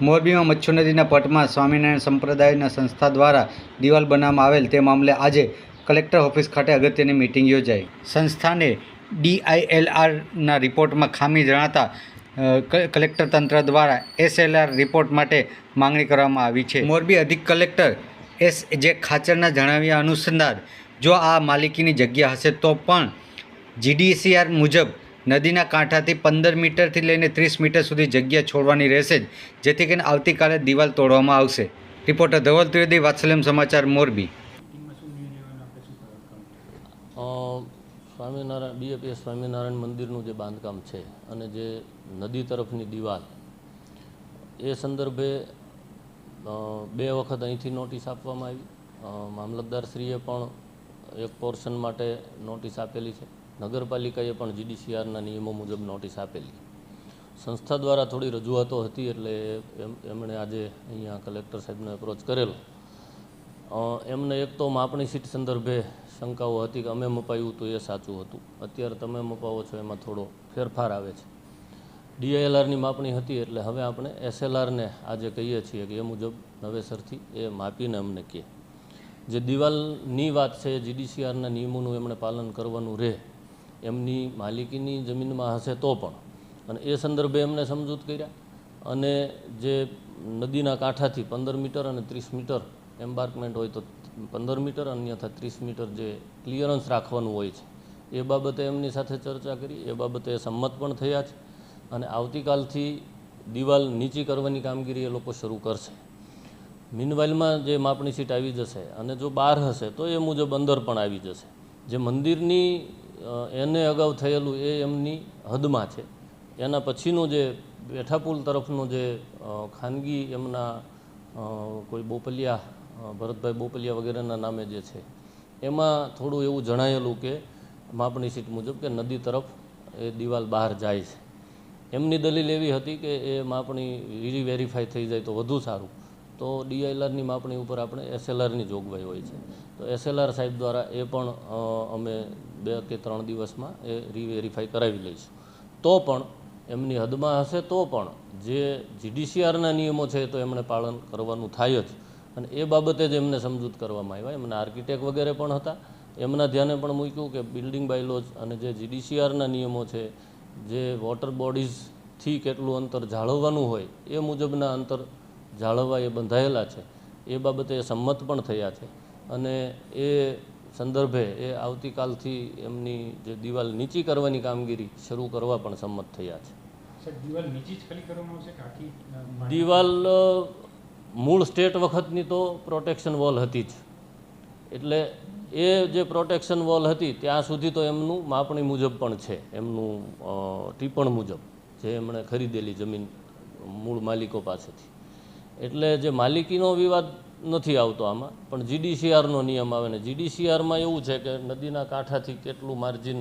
મોરબીમાં મચ્છુ નદીના પટમાં સ્વામિનારાયણ સંપ્રદાયના સંસ્થા દ્વારા દિવાલ બનાવવામાં આવેલ તે મામલે આજે કલેક્ટર ઓફિસ ખાતે અગત્યની મિટિંગ યોજાઈ. સંસ્થાને ડીઆઈએલઆરના રિપોર્ટમાં ખામી જણાતા કલેક્ટર તંત્ર દ્વારા એસએલઆર રિપોર્ટ માટે માંગણી કરવામાં આવી છે. મોરબી અધિક કલેક્ટર એસ જે ખાચરના જણાવ્યા અનુસંધાન, જો આ માલિકીની જગ્યા હશે તો પણ જીડીસીઆર મુજબ નદીના કાંઠાથી પંદર મીટરથી લઈને ત્રીસ મીટર સુધી જગ્યા છોડવાની રહેશે જ, જેથી કરીને આવતીકાલે દિવાલ તોડવામાં આવશે. રિપોર્ટર ધવલ ત્રિવેદી, વાત્સલ્યમ સમાચાર, મોરબી. સ્વામિનારાયણ બીએપીએસ સ્વામિનારાયણ મંદિરનું જે બાંધકામ છે અને જે નદી તરફની દિવાલ, એ સંદર્ભે બે વખત અહીંથી નોટિસ આપવામાં આવી. મામલતદારશ્રીએ પણ એક પોર્શન માટે નોટિસ આપેલી છે. નગરપાલિકાએ પણ જીડીસીઆરના નિયમો મુજબ નોટિસ આપેલી. સંસ્થા દ્વારા થોડી રજૂઆતો હતી એટલે એમ, એમણે આજે અહીંયા કલેક્ટર સાહેબને એપ્રોચ કરેલો. એમને એક તો માપણી સીટ સંદર્ભે શંકાઓ હતી કે અમે મપાયું તો એ સાચું હતું. અત્યારે તમે મપાવો છો એમાં થોડો ફેરફાર આવે છે. ડીઆઈએલઆરની માપણી હતી એટલે હવે આપણે એસએલઆરને આજે કહીએ છીએ કે એ મુજબ નવેસરથી એ માપીને અમને કહે. જે દિવાલની વાત છે જીડીસીઆરના નિયમોનું એમણે પાલન કરવાનું રહે એમની માલિકીની જમીનમાં હશે તો પણ. અને એ સંદર્ભે એમને સમજૂત કર્યા. અને જે નદીના કાંઠાથી પંદર મીટર અને ત્રીસ મીટર એમ્બાર્કમેન્ટ હોય તો પંદર મીટર, અન્યથા ત્રીસ મીટર જે ક્લિયરન્સ રાખવાનું હોય છે. એ બાબતે એમની સાથે ચર્ચા કરી. એ બાબતે સંમત પણ થયા છે. અને આવતીકાલથી દિવાલ નીચી કરવાની કામગીરી એ લોકો શરૂ કરશે. મીનવાઇલમાં જે માપણી સીટ આવી જશે અને જો બહાર હશે તો એ મુજબ અંદર પણ આવી જશે. જે મંદિરની એને અગાઉ થયેલું એ એમની હદમાં છે. એના પછીનું જે બેઠાપુલ તરફનું જે ખાનગી એમના કોઈ બોપલિયા ભરતભાઈ બોપલિયા વગેરેના નામે જે છે, એમાં થોડું એવું જણાયેલું કે માપણી સીટ મુજબ કે નદી તરફ એ દિવાલ બહાર જાય છે. એમની દલીલ એવી હતી કે એ માપણી રી, વેરીફાઈ થઈ જાય તો વધુ સારું. તો ડીઆઈએલઆરની માપણી ઉપર આપણે એસએલઆરની જોગવાઈ હોય છે. તો એસએલઆર સાહેબ દ્વારા એ પણ અમે બે કે ત્રણ દિવસમાં એ રીવેરીફાઈ કરાવી લઈશું. તો પણ એમની હદમાં હશે તો પણ જે જીડીસીઆરના નિયમો છે તો એમણે પાલન કરવાનું થાય જ. અને એ બાબતે જ એમને સમજૂત કરવામાં આવ્યા. એમના આર્કિટેક્ટ વગેરે પણ હતા. એમના ધ્યાને પણ મૂક્યું કે બિલ્ડિંગ બાયલોજ અને જે જીડીસીઆરના નિયમો છે, જે વોટર બોડીઝથી કેટલું અંતર જાળવવાનું હોય, એ મુજબના અંતર જાળવવા એ બંધાયેલા છે. એ બાબતે એ સંમત પણ થયા છે. અને એ સંદર્ભે એ આવતીકાલથી એમની જે દિવાલ નીચી કરવાની કામગીરી શરૂ કરવા પણ સંમત થયા છે. દિવાલ મૂળ? સ્ટેટ વખતની તો પ્રોટેક્શન વોલ હતી જ. એટલે એ જે પ્રોટેક્શન વોલ હતી ત્યાં સુધી તો એમનું માપણી મુજબ પણ છે. એમનું ટીપણ મુજબ જે એમણે ખરીદેલી જમીન મૂળ માલિકો પાસેથી. એટલે જે માલિકીનો વિવાદ નથી આવતો આમાં, પણ જીડીસીઆરનો નિયમ આવે ને જીડીસીઆરમાં એવું છે કે નદીના કાંઠાથી કેટલું માર્જિન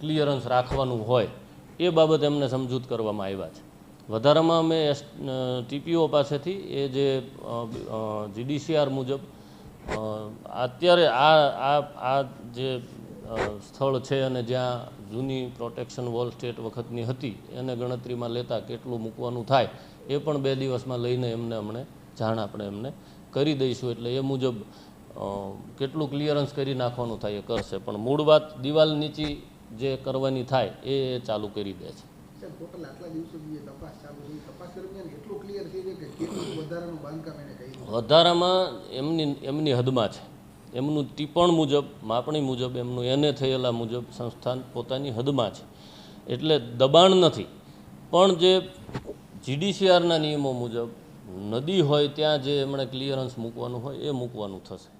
ક્લિયરન્સ રાખવાનું હોય, એ બાબત એમને સમજૂત કરવામાં આવ્યા છે. વધારામાં અમે એસ ટીપીઓ પાસેથી એ જે જીડીસીઆર મુજબ અત્યારે આ આ આ જે સ્થળ છે અને જ્યાં જૂની પ્રોટેક્શન વોલ સ્ટેટ વખતની હતી એને ગણતરીમાં લેતા કેટલું મૂકવાનું થાય એ પણ બે દિવસમાં લઈને એમને અમને જાણ આપણે એમને કરી દઈશું. એટલે એ મુજબ કેટલું ક્લિયરન્સ કરી નાખવાનું થાય એ કરશે. પણ મૂળ વાત દિવાલ નીચી જે કરવાની થાય એ એ ચાલુ કરી દે છે. વધારામાં એમની એમની હદમાં છે. એમનું ટીપણ મુજબ, માપણી મુજબ, એમનું એને થયેલા મુજબ સંસ્થાન પોતાની હદમાં છે. એટલે દબાણ નથી. પણ જે જીડીસીઆરના નિયમો મુજબ, નદી હોય ત્યાં જે એમણે ક્લિયરન્સ મૂકવાનું હોય, એ મૂકવાનું થશે.